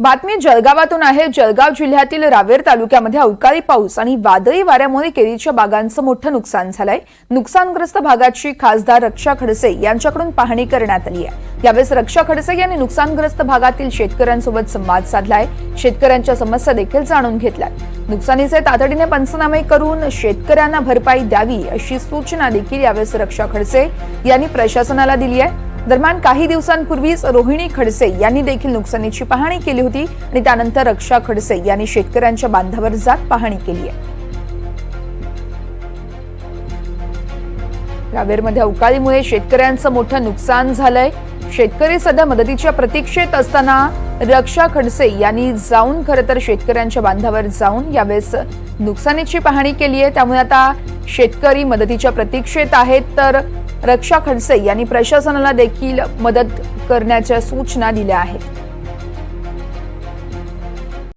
बातमी जळगावातून आहे. जळगाव जिल्ह्यातील रावेर तालुक्यामध्ये अवकाळी पाऊस आणि वादळी वाऱ्यामुळे केळीच्या बागांचं मोठं नुकसान झालंय. नुकसानग्रस्त भागाची खासदार रक्षा खडसे यांच्याकडून पाहणी करण्यात आली आहे. यावेळेस रक्षा खडसे यांनी नुकसानग्रस्त भागातील शेतकऱ्यांसोबत संवाद साधलाय. शेतकऱ्यांच्या समस्या देखील जाणून घेतल्या नुकसानीचे तातडीने पंचनामे करून शेतकऱ्यांना भरपाई द्यावी अशी सूचना देखील यावेळेस रक्षा खडसे यांनी प्रशासनाला दिली आहे. दरम्यान काही दिवसांपूर्वीच रोहिणी खडसे यांनी देखील नुकसानीची पाहणी केली होती आणि त्यानंतर रक्षा खडसे यांनी शेतकऱ्यांच्या बांधावर जात पाहणी केली आहे. रावेरमध्ये अवकाळीमुळे शेतकऱ्यांचं मोठं नुकसान झालंय. शेतकरी सध्या मदतीच्या प्रतीक्षेत असताना रक्षा खडसे यांनी जाऊन खरं तर शेतकऱ्यांच्या बांधावर जाऊन यावेळेस नुकसानीची पाहणी केली आहे. त्यामुळे आता शेतकरी मदतीच्या प्रतीक्षेत आहेत. तर रक्षा खडसे यांनी प्रशासनाला देखील मदत करण्याच्या सूचना दिल्या आहेत.